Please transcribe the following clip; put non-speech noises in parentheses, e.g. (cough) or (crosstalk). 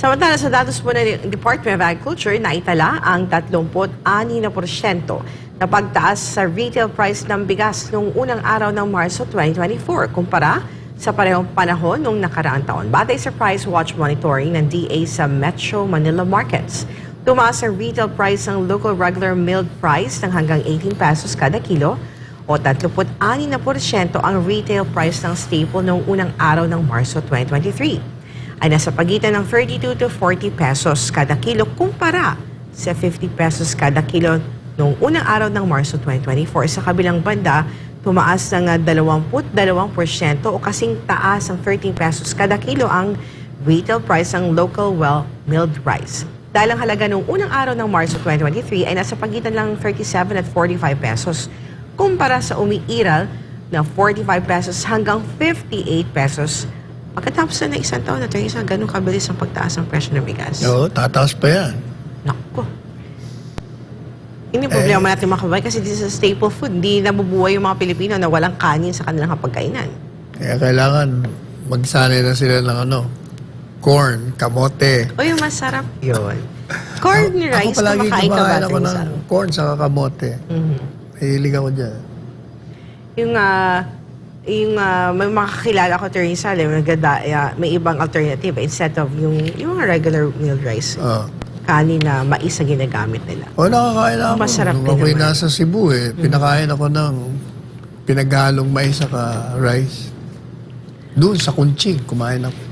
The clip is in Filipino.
Samantala sa datos po ng Department of Agriculture, naitala ang 36% na pagtaas sa retail price ng bigas noong unang araw ng Marso 2024 kumpara sa parehong panahon noong nakaraang taon. Batay sa price watch monitoring ng DA sa Metro Manila markets, tumaas ang retail price ng local regular milled price ng hanggang 18 pesos kada kilo o 36% ang retail price ng staple noong unang araw ng Marso 2023 ay nasa pagitan ng 32 to 40 pesos kada kilo kumpara sa 50 pesos kada kilo noong unang araw ng Marso 2024. Sa kabilang banda, tumaas ng ah, 22% o kasing taas ng 13 pesos kada kilo ang retail price ng local well milled rice. Dahil ang halaga noong unang araw ng Marso 2023 ay nasa pagitan lang 37 at 45 pesos kumpara sa umiiral na 45 pesos hanggang 58 pesos Pagkatapos na ng isang taon na ito, isang ganun kabilis ang pagtaas ng presyo ng bigas. Oo, tataas pa yan. Naku. Yun yung problema natin mga kababayan kasi this is a staple food. Hindi nabubuhay yung mga Pilipino na walang kanin sa kanilang hapagkainan. Kaya kailangan magsanay na sila ng ano, corn, kamote. O yung masarap yun. (laughs) Corn rice, ako palagi kumakain ka ba? kumakain ako ng corn sa kamote. Mhm. Mahilig ako dyan. Yung, ah, yung ah, may mga kakilala ko, Teresa, alam, mo, nagada, ah, may ibang alternative instead of yung, yung regular milled rice. Oh. Kanin na mais na ginagamit nila. O nakakain ako. Masarap Nung din ako'y naman. nasa Cebu eh, pinakain ako ng pinaghalong mais saka rice. Doon sa Kunching, kumain ako.